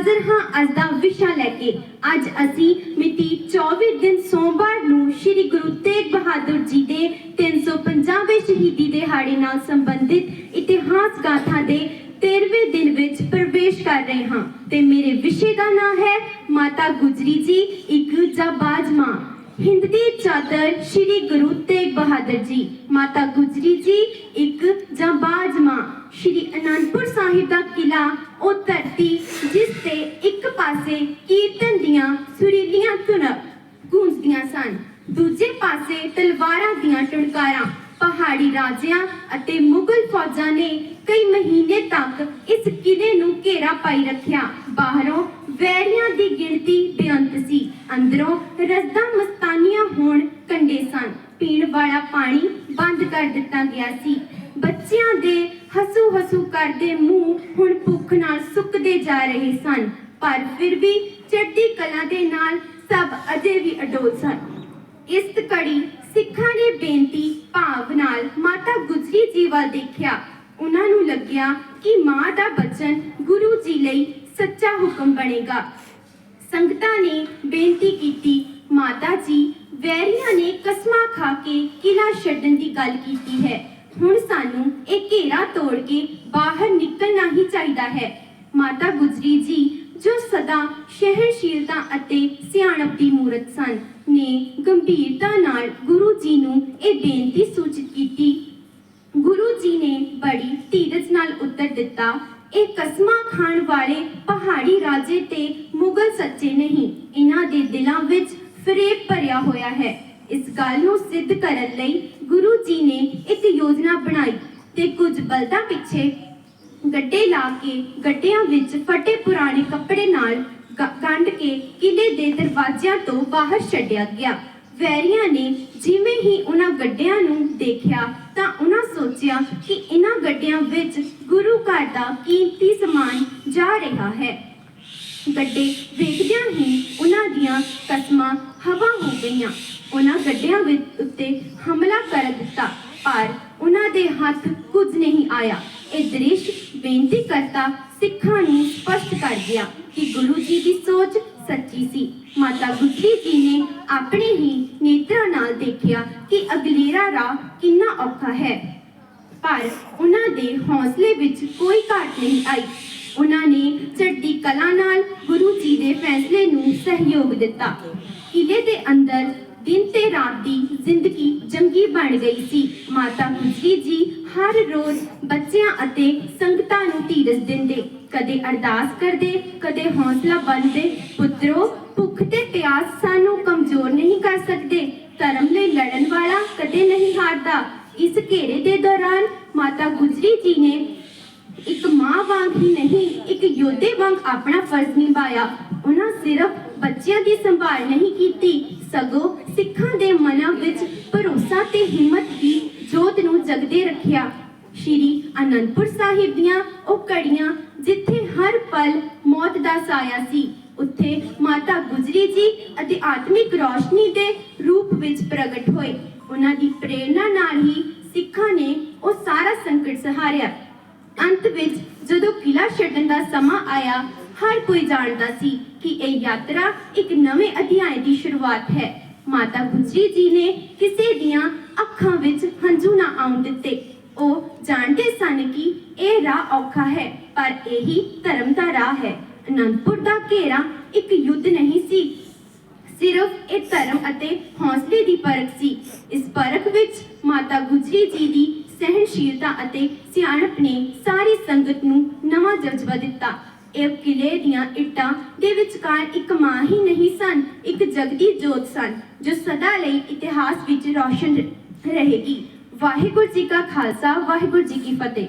ਹਾਜ਼ਰ ਹਾਂ ਅੱਜ ਦਾ ਵਿਸ਼ਾ ਲੈ ਕੇ। ਅੱਜ ਅਸੀਂ ਮਿਤੀ 24 ਦਿਨ ਸੋਮਵਾਰ ਨੂੰ ਸ੍ਰੀ ਗੁਰੂ ਤੇਗ ਬਹਾਦਰ ਜੀ ਦੇ 350ਵੇਂ ਸ਼ਹੀਦੀ ਦਿਹਾੜੇ ਨਾਲ ਸੰਬੰਧਿਤ ਇਤਿਹਾਸ ਗਾਥਾ ਦੇ 13ਵੇਂ ਦਿਨ ਵਿੱਚ ਪ੍ਰਵੇਸ਼ ਕਰ ਰਹੇ ਹਾਂ। ਤੇ ਮੇਰੇ ਵਿਸ਼ੇ ਦਾ ਨਾਮ ਹੈ ਮਾਤਾ ਗੁਜਰੀ ਜੀ, ਇੱਕ ਜਾਬਾਜ਼ ਮਾਂ। ਹਿੰਦ ਦੀ ਚਾਦਰ ਸ੍ਰੀ ਗੁਰੂ ਤੇਗ ਬਹਾਦਰ ਜੀ, ਮਾਤਾ ਗੁਜਰੀ ਜੀ, ਇੱਕ ਜਾਂਬਾਜ਼ ਮਾਂ। ਸ੍ਰੀ ਅਨੰਦਪੁਰ ਸਾਹਿਬ ਦਾ ਕਿਲਾ, ਉਹ ਧਰਤੀ ਜਿਸ ਤੇ ਇੱਕ ਪਾਸੇ ਕੀਰਤਨ ਦੀਆਂ ਸੁਰੀਲੀਆਂ ਧੁਨਾਂ ਗੂੰਜਦੀਆਂ ਸਨ, ਦੂਜੇ ਪਾਸੇ ਤਲਵਾਰਾਂ ਦੀਆਂ ਟੁਣਕਾਰਾਂ ਪਹਾੜੀ ਰਾਜਿਆਂ ਅਤੇ ਮੁਗਲ ਫੌਜਾਂ ਨੇ ਕਈ ਮਹੀਨੇ ਤੱਕ ਇਸ ਕਿਲੇ ਨੂੰ ਘੇਰਾ ਪਾਈ ਰੱਖਿਆ। ਬਾਹਰੋਂ ਵੈਰੀਆਂ ਦੀ ਗਿਣਤੀ ਬੇਅੰਤ ਸੀ, ਅੰਦਰੋਂ ਰਸਦਾਂ ਮਸਤਾਨੀਆਂ ਹੋਣ ਕੰਡੇ ਸਨ। ਪੀਣ ਵਾਲਾ ਪਾਣੀ ਬੰਦ ਕਰ ਦਿੱਤਾ ਗਿਆ ਸੀ। ਬੱਚਿਆਂ ਦੇ ਹਸੂ ਹਸੂ ਕਰਦੇ ਮੂੰਹ ਹੁਣ ਭੁੱਖ ਨਾਲ ਸੁੱਕਦੇ ਜਾ ਰਹੇ ਸਨ। ਪਰ ਫਿਰ ਵੀ ਚੜ੍ਹਦੀ ਕਲਾ ਦੇ ਨਾਲ ਸਭ ਅਜੇ ਵੀ ਅਡੋਲ ਸਨ। ਇਸ ਘੜੀ ਸਿੱਖਾਂ ਨੇ ਬੇਨਤੀ ਭਾਵ ਨਾਲ ਮਾਤਾ ਗੁਜਰੀ ਜੀ ਵੱਲ ਦੇਖਿਆ। ਉਹਨਾਂ ਨੂੰ ਲੱਗਿਆ ਕਿ ਮਾਂ ਦਾ ਬਚਨ ਗੁਰੂ ਜੀ ਲਈ ਸੱਚਾ ਹੁਕਮ ਬਣੇਗਾ। ਸੰਗਤਾਂ ਨੇ ਬੇਨਤੀ ਕੀਤੀ, ਮਾਤਾ ਜੀ ਵੈਰੀਆਂ ਨੇ ਕਸਮਾਂ ਖਾ ਕੇ ਕਿਲਾ ਛੱਡਣ ਦੀ ਗੱਲ ਕੀਤੀ ਹੈ। ਹੁਣ ਸਾਨੂੰ ਇਹ ਘੇਰਾ ਤੋੜ ਕੇ ਬਾਹਰ ਨਿਕਲਣਾ ਹੀ ਚਾਹੀਦਾ ਹੈ। ਮਾਤਾ ਗੁਜਰੀ ਜੀ, ਜੋ ਸਦਾ ਸਹਿਣਸ਼ੀਲਤਾ ਅਤੇ ਸਿਆਣਪ ਦੀ ਮੂਰਤ ਸਨ, ਨੇ ਗੰਭੀਰਤਾ ਨਾਲ ਗੁਰੂ ਜੀ ਨੂੰ ਇਹ ਬੇਨਤੀ ਸੂਚਿਤ ਕੀਤੀ। ਗੁਰੂ ਜੀ ਨੇ ਬੜੀ ਧੀਰਜ ਨਾਲ ਉੱਤਰ ਦਿੱਤਾ, ਇਹ ਕਸਮਾਂ ਖਾਣ ਵਾਲੇ ਪਹਾੜੀ ਰਾਜੇ ਤੇ ਮੁਗਲ ਸੱਚੇ ਨਹੀਂ। ਇਹਨਾਂ ਦੇ ਦਿਲਾਂ ਵਿੱਚ ਫਰੇਬ ਭਰਿਆ ਹੋਇਆ ਹੈ। ਇਸ ਗੱਲ ਨੂੰ ਸਿੱਧ ਕਰਨ ਲਈ ਗੁਰੂ ਜੀ ਨੇ ਇੱਕ ਯੋਜਨਾ ਬਣਾਈ ਤੇ ਕੁਝ ਬਲਦਾਂ ਪਿੱਛੇ ਗੱਡੇ ਲਾ ਕੇ ਗੱਡਿਆਂ ਵਿੱਚ ਫਟੇ ਪੁਰਾਣੇ ਕੱਪੜੇ ਨਾਲ ਗ- ਕੇ ਕਿਲੇ ਦੇ ਦਰਵਾਜ਼ਿਆਂ ਤੋਂ ਬਾਹਰ ਛੱਡਿਆ ਗਿਆ। ਵੈਰੀਆਂ ਨੇ ਜਿਵੇਂ ਹੀ ਉਹਨਾਂ ਗੱਡਿਆਂ ਨੂੰ ਦੇਖਿਆ ਤਾਂ ਉਹਨਾਂ ਸੋਚਿਆ ਕਿ ਇਹਨਾਂ ਗੱਡਿਆਂ ਵਿੱਚ ਗੁਰੂ ਘਰ ਦਾ ਕੀਮਤੀ ਸਮਾਨ ਜਾ ਰਿਹਾ ਹੈ। ਗੱਡੇ ਵੇਖਦਿਆਂ ਹੀ ਉਹਨਾਂ ਦੀਆਂ ਕਸਮਾਂ ਹਵਾ ਹੋ ਗਈਆਂ। ਉਹਨਾਂ ਗੱਡਿਆਂ ਵਿੱਚ ਉੱਤੇ ਹਮਲਾ ਕਰ ਦਿੱਤਾ, ਪਰ ਉਹਨਾਂ ਦੇ ਹੱਥ ਕੁਝ ਨਹੀਂ ਆਇਆ। ਇਹ ਦ੍ਰਿਸ਼ ਬੇਨਤੀ ਕਰਤਾ ਸਿੱਖਾਂ ਨੂੰ ਸਪਸ਼ਟ ਕਰ ਗਿਆ ਕਿ ਗੁਰੂ ਜੀ ਦੀ ਸੋਚ ਸੱਚੀ ਸੀ। ਮਾਤਾ ਗੁਜਰੀ ਜੀ ਨੇ ਆਪਣੇ ਹੀ ਨੇਤਰਾਂ ਨਾਲ ਦੇਖਿਆ ਕਿ ਅਗਲੇਰਾ ਰਾਹ ਕਿੰਨਾ ਔਖਾ ਹੈ। ਪਰ ਉਹਨਾਂ ਦੇ ਹੌਸਲੇ ਵਿੱਚ ਕੋਈ ਘਾਟ ਨਹੀਂ ਆਈ। ਉਹਨਾਂ ਨੇ ਚੜ੍ਹਦੀ ਕਲਾ ਨਾਲ ਗੁਰੂ ਜੀ ਦੇ ਫੈਸਲੇ ਨੂੰ ਸਹਿਯੋਗ ਦਿੱਤਾ। ਕਿਲੇ ਦੇ ਅੰਦਰ ਦਿਨ ਤੇ ਰਾਤ ਦੀ ਜ਼ਿੰਦਗੀ ਜੰਗੀ ਬਣ ਗਈ ਸੀ। ਮਾਤਾ ਗੁਜਰੀ ਜੀ ਹਰ ਰੋਜ਼ ਬੱਚਿਆਂ ਅਤੇ ਸੰਗਤਾਂ ਨੂੰ ਧੀਰਜ ਦਿੰਦੇ। ਕਦੇ ਅਰਦਾਸ ਕਰਦੇ, ਕਦੇ ਹੌਸਲਾ ਬੰਨਦੇ ਪੁੱਤਰੋ, ਭੁੱਖ ਤੇ ਪਿਆਸ ਸਾਨੂੰ ਕਮਜ਼ੋਰ ਨਹੀਂ ਕਰ ਸਕਦੇ। ਧਰਮ ਲਈ ਲੜਨ ਵਾਲਾ ਕਦੇ ਨਹੀਂ ਹਾਰਦਾ। ਇਸ ਘੇਰੇ ਦੇ ਦੌਰਾਨ ਮਾਤਾ ਗੁਜਰੀ ਜੀ ਨੇ ਇੱਕ ਮਾਂ ਵਾਂਗ ਹੀ ਨਹੀਂ, ਇੱਕ ਯੋਧੇ ਵਾਂਗ ਆਪਣਾ ਫਰਜ਼ ਨਿਭਾਇਆ। ਸਿਰਫ ਬੱਚਿਆਂ ਦੀ ਸੰਭਾਲ ਨਹੀਂ ਕੀਤੀ, ਸਗੋਂ ਸਿੱਖਾਂ ਦੇ ਮਨਾਂ ਵਿੱਚ ਭਰੋਸਾ ਤੇ ਹਿੰਮਤ ਦੀ ਜੋਤ ਨੂੰ ਜਗਦੇ ਰੱਖਿਆ। ਸ਼੍ਰੀ ਅਨੰਦਪੁਰ ਸਾਹਿਬ ਦੀਆਂ ਉਹ ਕੜੀਆਂ ਜਿੱਥੇ ਹਰ ਪਲ ਮੌਤ ਦਾ ਸਾਇਆ ਸੀ, ਉੱਥੇ ਮਾਤਾ ਗੁਜਰੀ ਜੀ ਅਧਿਆਤਮਿਕ ਰੋਸ਼ਨੀ ਦੇ ਰੂਪ ਵਿੱਚ ਪ੍ਰਗਟ ਹੋਏ। ਉਹਨਾਂ ਦੀ ਪ੍ਰੇਰਣਾ ਨਾਲ ਹੀ ਸਿੱਖਾਂ ਨੇ ਉਹ ਸਾਰਾ ਸੰਕਟ ਸਹਾਰਿਆ। ਅੰਤ ਵਿੱਚ ਜਦੋਂ ਕਿਲਾ ਛੱਡਣ ਦਾ ਸਮਾਂ ਆਇਆ ਹਰ ਕੋਈ ਜਾਣਦਾ ਸੀ ਕਿ ਇਹ ਯਾਤਰਾ ਇੱਕ ਨਵੇਂ ਅਧਿਆਇ ਦੀ ਸ਼ੁਰੂਆਤ ਹੈ। ਮਾਤਾ ਗੁਜਰੀ ਜੀ ਨੇ ਕਿਸੇ ਦੀਆਂ ਅੱਖਾਂ ਵਿੱਚ ਹੰਝੂ ਨਾ ਆਉਣ ਦਿੱਤੇ। ਉਹ ਜਾਣਦੇ ਸਨ ਕਿ ਇਹ ਰਾਹ ਔਖਾ ਹੈ, ਪਰ ਇਹੀ ਧਰਮ ਦਾ ਰਾਹ ਹੈ। ਅਨੰਦਪੁਰ ਦਾ ਘੇਰਾ ਇੱਕ ਯੁੱਧ ਨਹੀਂ ਸੀ, ਸਿਰਫ ਇਹ ਧਰਮ ਅਤੇ ਹੌਸਲੇ ਦੀ ਪਰਖ ਸੀ। ਇਸ ਪਰਖ ਵਿੱਚ ਮਾਤਾ ਗੁਜਰੀ ਜੀ ਦੀ ਸਹਿਨਸ਼ੀਲਤਾ ਅਤੇ ਸਿਆਣਪ ਨੇ ਸਾਰੀ ਸੰਗਤ ਨੂੰ ਨਵਾਂ ਜਜ਼ਬਾ ਦਿੱਤਾ। ਇਹ ਕਿਲੇ ਦੀਆਂ ਇੱਟਾਂ ਦੇ ਵਿਚਕਾਰ ਇੱਕ ਮਾਂ ਹੀ ਨਹੀਂ ਸਨ, ਇੱਕ ਜਗਦੀ ਜੋਤ ਸਨ, ਜੋ ਸਦਾ ਲਈ ਇਤਿਹਾਸ ਵਿੱਚ ਰੌਸ਼ਨ ਰਹੇਗੀ। ਵਾਹਿਗੁਰੂ ਜੀ ਕਾ ਖਾਲਸਾ, ਵਾਹਿਗੁਰੂ ਜੀ ਕੀ ਫਤਿਹ।